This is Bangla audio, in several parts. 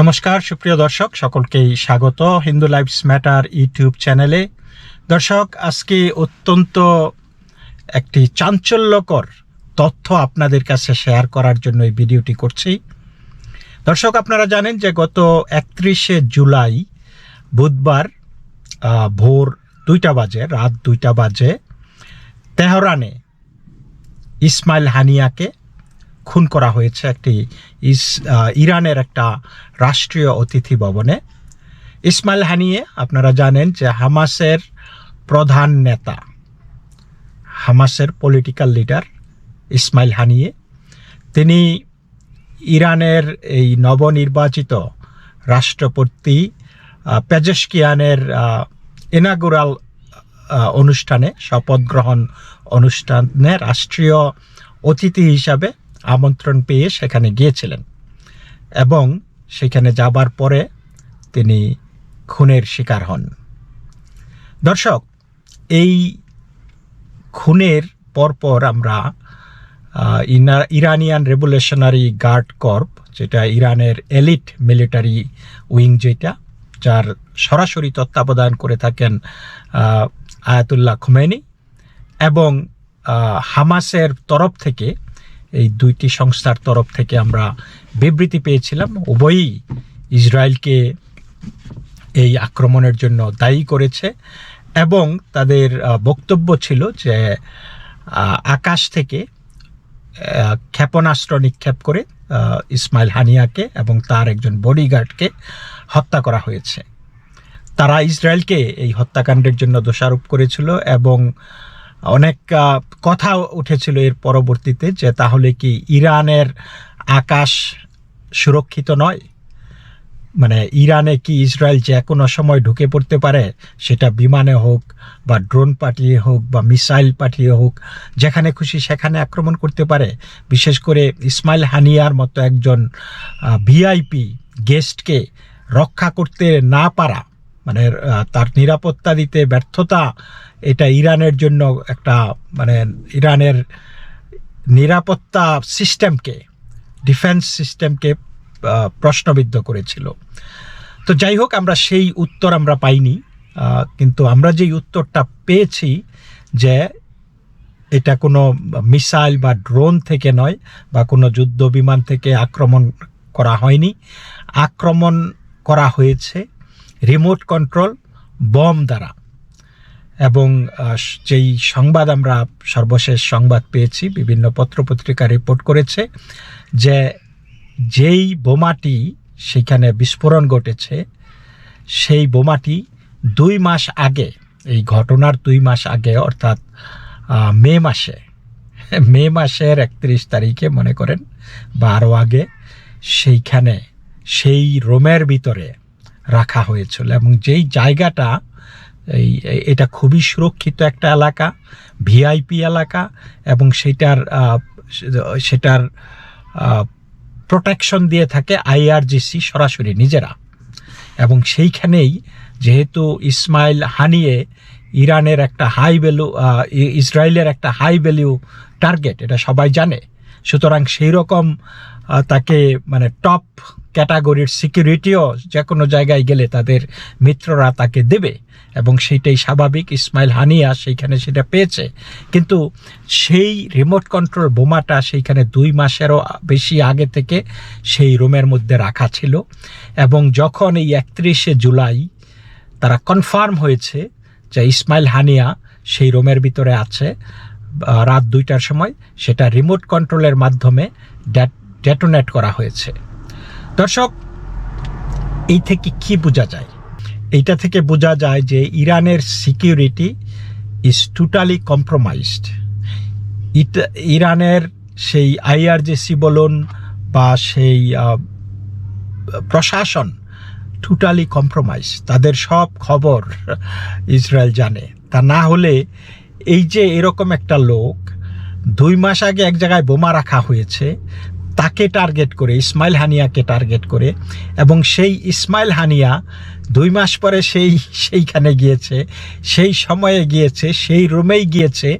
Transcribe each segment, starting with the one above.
নমস্কার, সুপ্রিয় দর্শক, সকলকেই স্বাগত হিন্দু লাইফস ম্যাটার ইউটিউব চ্যানেলে। দর্শক, আজকে অত্যন্ত একটি চাঞ্চল্যকর তথ্য আপনাদের কাছে শেয়ার করার জন্য এই ভিডিওটি করছি। দর্শক, আপনারা জানেন যে গত একত্রিশে জুলাই বুধবার ভোর দুইটা বাজে, রাত দুইটা বাজে, তেহরানে ইসমাইল হানিয়াকে খুন করা হয়েছে একটি ইস ইরানের একটা রাষ্ট্রীয় অতিথি ভবনে। ইসমাইল হানিয়ে আপনারা জানেন যে হামাসের প্রধান নেতা হামাসের পলিটিক্যাল লিডার ইসমাইল হানিয়ে তিনি ইরানের এই নবনির্বাচিত রাষ্ট্রপতি আহ, পেজেশকিয়ানের ইনাগুরাল অনুষ্ঠানে শপথ গ্রহণ অনুষ্ঠানে রাষ্ট্রীয় অতিথি হিসাবে আমন্ত্রণ পেয়ে সেখানে গিয়েছিলেন এবং সেখানে যাবার পরে তিনি খুনের শিকার হন। দর্শক, এই খুনের পরপর আমরা ইরানিয়ান রেভলিউশনারি গার্ড কর্প, যেটা ইরানের এলিট মিলিটারি উইং যেটা, যার সরাসরি তত্ত্বাবধান করে থাকেন আয়াতুল্লাহ খুমেনি এবং হামাসের তরফ থেকে এই দুইটি সংস্থার তরফ থেকে আমরা বিবৃতি পেয়েছিলাম। উভয়ই ইসরায়েলকে এই আক্রমণের জন্য দায়ী করেছে এবং তাদের বক্তব্য ছিল যে আকাশ থেকে ক্ষেপণাস্ত্র নিক্ষেপ করে ইসমাইল হানিয়াকে এবং তার একজন বডিগার্ডকে হত্যা করা হয়েছে। তারা ইসরায়েলকে এই হত্যাকাণ্ডের জন্য দোষারোপ করেছিল এবং অনেক কথা উঠেছিল এর পরবর্তীতে যে তাহলে কি ইরানের আকাশ সুরক্ষিত নয়? মানে ইরানে কি ইসরায়েল যে কোনো সময় ঢুকে পড়তে পারে, সেটা বিমানে হোক বা ড্রোন পাঠিয়ে হোক বা মিসাইল পাঠিয়ে হোক, যেখানে খুশি সেখানে আক্রমণ করতে পারে। বিশেষ করে ইসমাইল হানিয়ার মতো একজন ভিআইপি গেস্টকে রক্ষা করতে না পারা মানে তার নিরাপত্তা দিতে ব্যর্থতা, এটা ইরানের জন্য একটা মানে ইরানের নিরাপত্তা সিস্টেমকে, ডিফেন্স সিস্টেমকে প্রশ্নবিদ্ধ করেছিল। তো যাই হোক, আমরা সেই উত্তর আমরা পাইনি কিন্তু আমরা যেই উত্তরটা পেয়েছি যে এটা কোনো মিসাইল বা ড্রোন থেকে নয় বা কোনো যুদ্ধ বিমান থেকে আক্রমণ করা হয়নি। আক্রমণ করা হয়েছে রিমোট কন্ট্রোল বম দ্বারা। এবং যেই সংবাদ আমরা সর্বশেষ সংবাদ পেয়েছি, বিভিন্ন পত্রপত্রিকা রিপোর্ট করেছে, যে যেই বোমাটি সেখানে বিস্ফোরণ ঘটেছে, সেই বোমাটি দুই মাস আগে, এই ঘটনার দুই মাস আগে, অর্থাৎ মে মাসে, মে মাসের একত্রিশ তারিখে, মনে করেন বা আরও আগে, সেইখানে, সেই রোমের ভিতরে রাখা হয়েছিল এবং যেই জায়গাটা, এই, এটা খুবই সুরক্ষিত একটা এলাকা, ভিআইপি এলাকা এবং সেটার সেটার প্রোটেকশন দিয়ে থাকে আইআরজিসি সরাসরি নিজেরা। এবং সেইখানেই যেহেতু ইসমাইল হানিয়ে ইরানের একটা হাই ভ্যালু ইসরায়েলের একটা হাই ভ্যালু টার্গেট এটা সবাই জানে। সুতরাং সেই রকম তাকে মানে টপ ক্যাটাগরির সিকিউরিটিও যে কোনো জায়গায় গেলে তাদের মিত্ররা তাকে দেবে এবং সেইটাই স্বাভাবিক। ইসমাইল হানিয়া সেইখানে সেটা পেয়েছে। কিন্তু সেই রিমোট কন্ট্রোল বোমাটা সেইখানে দুই মাসেরও বেশি আগে থেকে সেই রুমের মধ্যে রাখা ছিল এবং যখন এই একত্রিশে জুলাই তারা কনফার্ম হয়েছে যে ইসমাইল হানিয়া সেই রুমের ভিতরে আছে রাত দুইটার সময় সেটা রিমোট কন্ট্রোলের মাধ্যমে ডেটোনেট করা হয়েছে। দর্শক, এই থেকে কি বোঝা যায়? এইটা থেকে বোঝা যায় যে ইরানের সিকিউরিটি ইজ টোটালি কম্প্রোমাইজড ইরানের সেই আইআরজেসি বলুন বা সেই প্রশাসন টোটালি কম্প্রোমাইজ তাদের সব খবর ইসরায়েল জানে। তা না হলে এই যে এরকম একটা লোক, দুই মাস আগে এক জায়গায় বোমা রাখা হয়েছে তাকে টার্গেট করে, ইসমাইল হানিয়াকে টার্গেট করে এবং সেই ইসমাইল হানিয়া দুই মাস পরে সেই, সেইখানে গিয়েছে, সেই সময়ে গিয়েছে, সেই রুমেই গিয়েছে।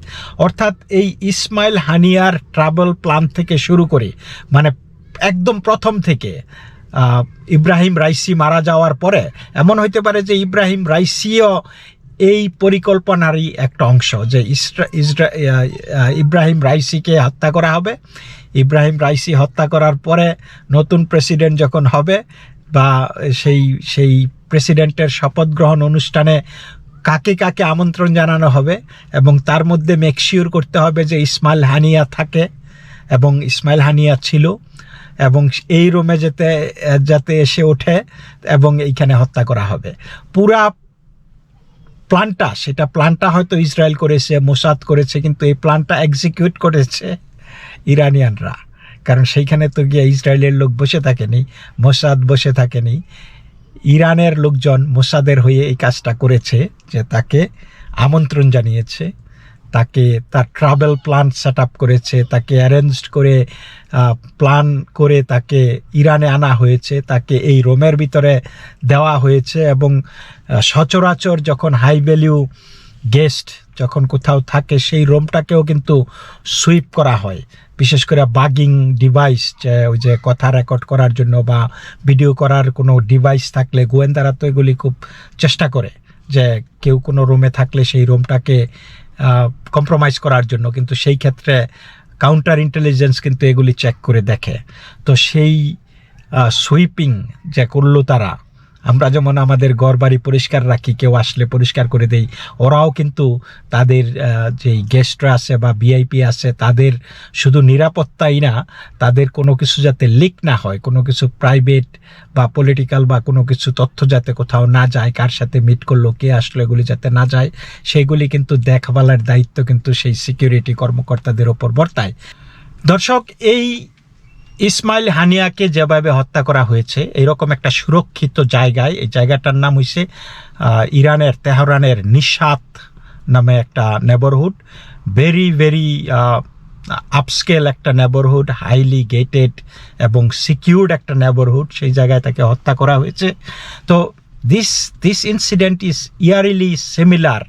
অর্থাৎ এই ইসমাইল হানিয়ার ট্রাভেল প্ল্যান থেকে শুরু করে মানে একদম প্রথম থেকে ইব্রাহিম রাইসি মারা যাওয়ার পরে, এমন হইতে পারে যে ইব্রাহিম রাইসিও এই পরিকল্পনারই একটা অংশ যে ইসরা ইব্রাহিম রাইসিকে হত্যা করা হবে। ইব্রাহিম রাইসি হত্যা করার পরে নতুন প্রেসিডেন্ট যখন হবে বা সেই সেই প্রেসিডেন্টের শপথ গ্রহণ অনুষ্ঠানে কাকে কাকে আমন্ত্রণ জানানো হবে এবং তার মধ্যে মেকশিওর করতে হবে যে ইসমাইল হানিয়া থাকে এবং ইসমাইল হানিয়া ছিল এবং এই রুমে যেতে, যাতে এসে ওঠে এবং এইখানে হত্যা করা হবে। পুরা প্ল্যানটা, সেটা প্ল্যানটা হয়তো ইসরায়েল করেছে, মোসাদ করেছে, কিন্তু এই প্ল্যানটা এক্সিকিউট করেছে। ইরানিয়ানরা। কারণ সেইখানে তো গিয়ে ইসরায়েলের লোক বসে থাকেনি, মোসাদ বসে থাকেনি। ইরানের লোকজন মোসাদের হয়ে এই কাজটা করেছে যে তাকে আমন্ত্রণ জানিয়েছে, তাকে তার ট্রাভেল প্ল্যান সেট আপ করেছে, তাকে অ্যারেঞ্জ করে প্ল্যান করে তাকে ইরানে আনা হয়েছে, তাকে এই রোমের ভিতরে দেওয়া হয়েছে এবং সচরাচর যখন হাই ভ্যালিউ গেস্ট যখন কোথাও থাকে, সেই রোমটাকেও কিন্তু সুইপ করা হয়। বিশেষ করে বাগিং ডিভাইস যে ওই যে কথা রেকর্ড করার জন্য বা ভিডিও করার কোনো ডিভাইস থাকলে গোয়েন্দারা তো এগুলি খুব চেষ্টা করে, যে কেউ কোনো রুমে থাকলে সেই রুমটাকে কম্প্রোমাইজ করার জন্য। কিন্তু সেই ক্ষেত্রে কাউন্টার ইন্টেলিজেন্স কিন্তু এগুলি চেক করে দেখে। তো সেই সুইপিং যে করল তারা আমরা যেমন আমাদের ঘর বাড়ি পরিষ্কার রাখি, কেউ আসলে পরিষ্কার করে দেই, ওরাও কিন্তু তাদের যেই গেস্টরা আছে বা ভিআইপি আছে, তাদের শুধু নিরাপত্তাই না, তাদের কোনো কিছু যাতে লিক না হয়, কোনো কিছু প্রাইভেট বা পলিটিক্যাল বা কোনো কিছু তথ্য যাতে কোথাও না যায়, কার সাথে মিট করল, কে আসলো, এগুলি যাতে না যায় সেইগুলি কিন্তু দেখভালের দায়িত্ব কিন্তু সেই সিকিউরিটি কর্মকর্তাদের ওপর বর্তায়। দর্শক, এই ইসমাইল হানিয়াকে যেভাবে হত্যা করা হয়েছে এরকম একটা সুরক্ষিত জায়গায় এই জায়গাটার নাম আহ, ইরানের তেহরানের নিশাত নামে একটা নেবরহুড ভেরি ভেরি আপস্কেল একটা নেবরহুড হাইলি গেটেড এবং সিকিউরড একটা নেবরহুড সেই জায়গায় তাকে হত্যা করা হয়েছে। তো this this incident is nearly similar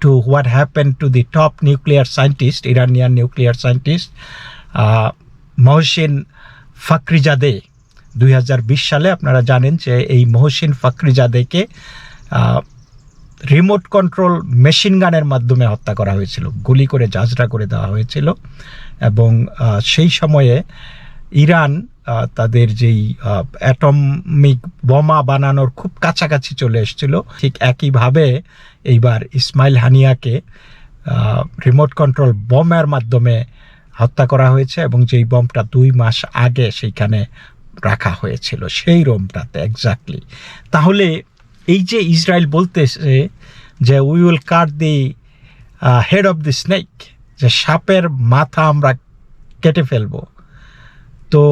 to what happen to the top nuclear scientist Iranian nuclear scientist Mohsen Fakhrizadeh. দুই হাজার বিশ সালে আপনারা জানেন যে এই মহসিন ফাকরিজাদেকে রিমোট কন্ট্রোল মেশিন গানের মাধ্যমে হত্যা করা হয়েছিল। গুলি করে জাজরা করে দেওয়া হয়েছিল। এবং সেই সময়ে ইরান তাদের যেই অ্যাটমিক বোমা বানানোর খুব কাছাকাছি চলে এসেছিল। ঠিক একইভাবে এইবার ইসমাইল হানিয়াকে রিমোট কন্ট্রোল বোমের মাধ্যমে হত্যা করা হয়েছে এবং যেই বমটা দুই মাস আগে সেইখানে রাখা হয়েছিল, সেই রোমটাতে এক্স্যাক্টলি তাহলে এই যে ইসরায়েল বলতেছে যে we will cut the head of the snake যে সাপের মাথা আমরা কেটে ফেলব। তো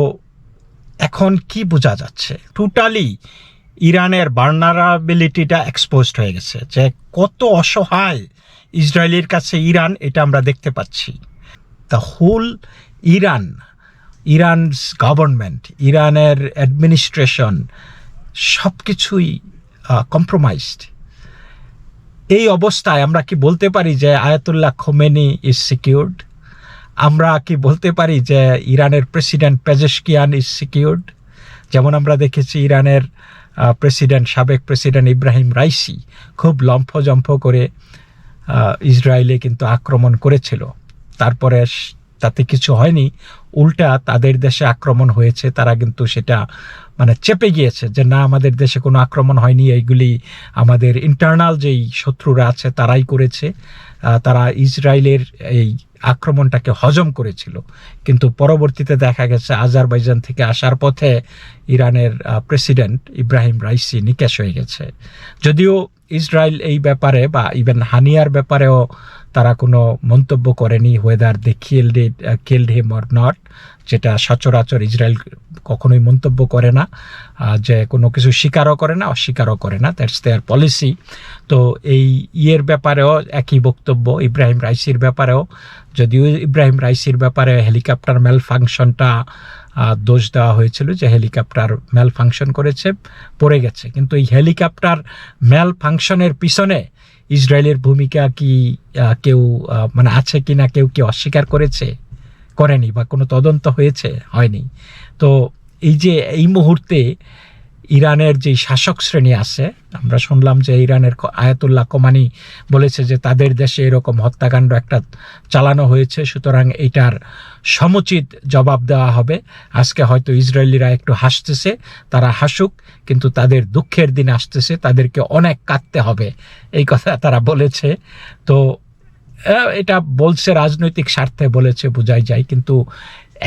এখন কি বোঝা যাচ্ছে? টোটালি ইরানের বার্নারাবিলিটিটা এক্সপোজড হয়ে গেছে যে কত অসহায় ইসরায়েলের কাছে ইরান, এটা আমরা দেখতে পাচ্ছি। The whole Iran Iran's government ইরানের অ্যাডমিনিস্ট্রেশন সব কিছুই কম্প্রোমাইজড এই অবস্থায় আমরা কি বলতে পারি যে আয়াতুল্লাহ খোমেনি ইজ সিকিউরড আমরা কি বলতে পারি যে ইরানের প্রেসিডেন্ট পেজেশকিয়ান ইজ সিকিউরড যেমন আমরা দেখেছি ইরানের প্রেসিডেন্ট, সাবেক প্রেসিডেন্ট ইব্রাহিম রাইসি খুব লম্ফজম্ফ করে ইসরায়েলে কিন্তু আক্রমণ করেছিল। তারপরে তাতে কিছু হয়নি। উল্টা তাদের দেশে আক্রমণ হয়েছে, তারা কিন্তু সেটা মানে চেপে গিয়েছে যে না, আমাদের দেশে কোনো আক্রমণ হয়নি, এইগুলি আমাদের ইন্টারনাল যেই শত্রুরা আছে তারাই করেছে। তারা ইসরায়েলের এই আক্রমণটাকে হজম করেছিল। কিন্তু পরবর্তীতে দেখা গেছে আজারবাইজান থেকে আসার পথে ইরানের প্রেসিডেন্ট ইব্রাহিম রাইসি নিকেশ হয়ে গেছে। যদিও ইসরায়েল এই ব্যাপারে বা ইভেন হানিয়ার ব্যাপারেও তারা কোনো মন্তব্য করেনি whether they it killed him or not যেটা সচরাচর ইসরায়েল কখনোই মন্তব্য করে না যে কোনো কিছু স্বীকারও করে না, অস্বীকারও করে না দ্যাটস দেয়ার পলিসি তো এই ইয়ের ব্যাপারেও একই বক্তব্য, ইব্রাহিম রাইসির ব্যাপারেও, যদিও ইব্রাহিম রাইসির ব্যাপারে হেলিকপ্টার মেল ফাংশনটা দোষ দেওয়া হয়েছিল যে হেলিকপ্টার মেল ফাংশন করেছে, পড়ে গেছে। কিন্তু এই হেলিকপ্টার মেল ফাংশনের পিছনে ইসরায়েলের ভূমিকা কি কেউ মানে আছে কি না কেউ কি অস্বীকার করেছে, করেনি বা কোনো তদন্ত হয়েছে, হয়নি। তো এই যে এই মুহূর্তে ইরানের যে শাসক শ্রেণি আছে, আমরা শুনলাম যে ইরানের আয়াতুল্লাহ কোমানি বলেছে যে তাদের দেশে এরকম হত্যাকাণ্ড একটা চালানো হয়েছে, সুতরাং এটার সমুচিত জবাব দেওয়া হবে। আজকে হয়তো ইসরায়েলিরা একটু হাসতেছে, তারা হাসুক, কিন্তু তাদের দুঃখের দিন আসতেছে, তাদেরকে অনেক কাঁদতে হবে, এই কথা তারা বলেছে। তো এটা বলছে রাজনৈতিক স্বার্থে বলেছে, বোঝাই যায়, কিন্তু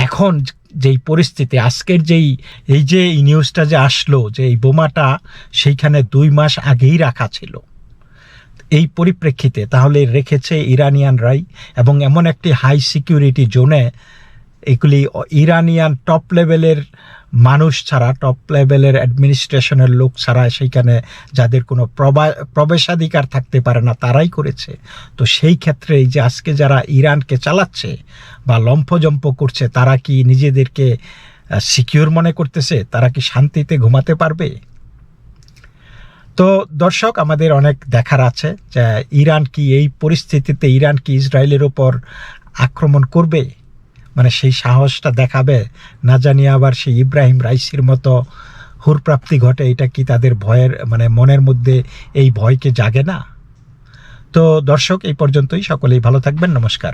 এখন যেই পরিস্থিতি, আজকের যেই, এই যে এই নিউজটা যে আসলো, যে এই বোমাটা সেইখানে দুই মাস আগেই রাখা ছিল। এই পরিপ্রেক্ষিতে তাহলে রেখেছে ইরানিয়ানরাই এবং এমন একটি হাই সিকিউরিটি জোনে এগুলি ইরানিয়ান টপ লেভেলের মানুষ ছাড়া টপ লেভেলের অ্যাডমিনিস্ট্রেশনের লোক ছাড়া সেইখানে যাদের কোনো প্রবা- প্রবেশাধিকার থাকতে পারে না, তারাই করেছে। তো সেই ক্ষেত্রে এই যে আজকে যারা ইরানকে চালাচ্ছে বা লম্ফজম্প করছে, তারা কি নিজেদেরকে সিকিউর মনে করতেছে? তারা কি শান্তিতে ঘুমাতে পারবে? তো দর্শক, আমাদের অনেক দেখার আছে যে ইরান কি এই পরিস্থিতিতে, ইরান কি ইসরায়েলের ওপর আক্রমণ করবে? মানে সেই সাহসটা দেখাবে, না জানি আবার সেই ইব্রাহিম রাইসির মতো হুরপ্রাপ্তি ঘটে, এটা কি তাদের ভয়ের মানে মনের মধ্যে এই ভয়কে জাগে না? তো দর্শক, এই পর্যন্তই। সকলেই ভালো থাকবেন। নমস্কার।